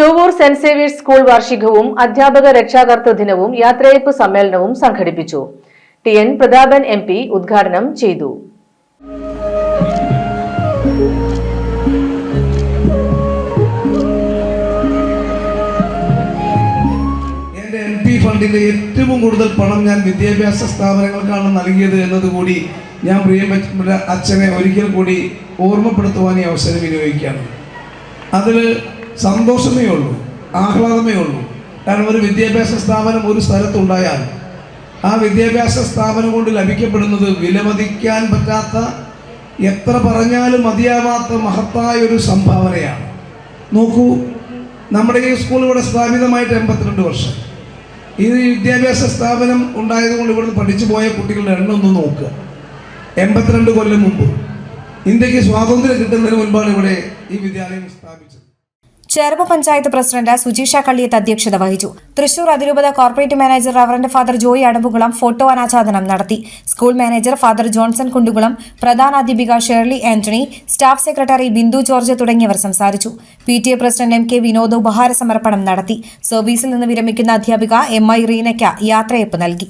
Chovvur saint Xavier's school വാർഷികവും അധ്യാപക രക്ഷാകർത്തൃ ദിനവും യാത്രയയപ്പ് സമ്മേളനവും സംഘടിപ്പിച്ചു. T N Prathapan M P ഉദ്ഘാടനം ചെയ്തു. ഫണ്ടിന്റെ ഏറ്റവും കൂടുതൽ പണം ഞാൻ വിദ്യാഭ്യാസ സ്ഥാപനങ്ങൾക്കാണ് നൽകിയത് എന്നതുകൂടി ഞാൻ പ്രിയപ്പെട്ട അച്ഛനെ ഒരിക്കൽ കൂടി ഓർമ്മപ്പെടുത്തുവാൻ ഈ അവസരം വിനിയോഗിക്കുകയാണ്. അതിൽ സന്തോഷമേ ഉള്ളൂ ആഹ്ലാദമേ ഉള്ളൂ. കാരണം ഒരു വിദ്യാഭ്യാസ സ്ഥാപനം ഒരു സ്ഥലത്തുണ്ടായാൽ ആ വിദ്യാഭ്യാസ സ്ഥാപനം കൊണ്ട് ലഭിക്കപ്പെടുന്നത് വിലമതിക്കാൻ പറ്റാത്ത എത്ര പറഞ്ഞാലും മതിയാവാത്ത മഹത്തായ ഒരു സംഭാവനയാണ്. നോക്കൂ നമ്മുടെ ഈ സ്കൂൾ ഇവിടെ സ്ഥാപിതമായിട്ട് എൺപത്തിരണ്ട് വർഷം. ഈ വിദ്യാഭ്യാസ സ്ഥാപനം ഉണ്ടായതുകൊണ്ട് ഇവിടുന്ന് പഠിച്ചു പോയ കുട്ടികളുടെ എണ്ണം ഒന്ന് നോക്കുക എൺപത്തിരണ്ട് കൊല്ലം മുമ്പ്. ഇന്ത്യയ്ക്ക് സ്വാതന്ത്ര്യം കിട്ടുന്നതിന് മുൻപാണ് ഇവിടെ ഈ വിദ്യാലയം സ്ഥാപിച്ചത്. ചേർപ്പ് പഞ്ചായത്ത് പ്രസിഡന്റ് സുജീഷ കള്ളിയത്ത് അധ്യക്ഷത വഹിച്ചു. തൃശൂർ അതിരൂപത corporate manager reverend father Joy Adampukulam photo അനാച്ഛാദനം നടത്തി. School manager father Johnson Kundukulam പ്രധാനാധ്യാപിക Shirley Antony staff secretary Bindu George തുടങ്ങിയവർ സംസാരിച്ചു. P T A president M K Vinod ഉപഹാര സമർപ്പണം നടത്തി. സർവീസിൽ നിന്ന് വിരമിക്കുന്ന അധ്യാപിക എം ഐ റീനയ്ക്ക് യാത്രയപ്പ് നൽകി.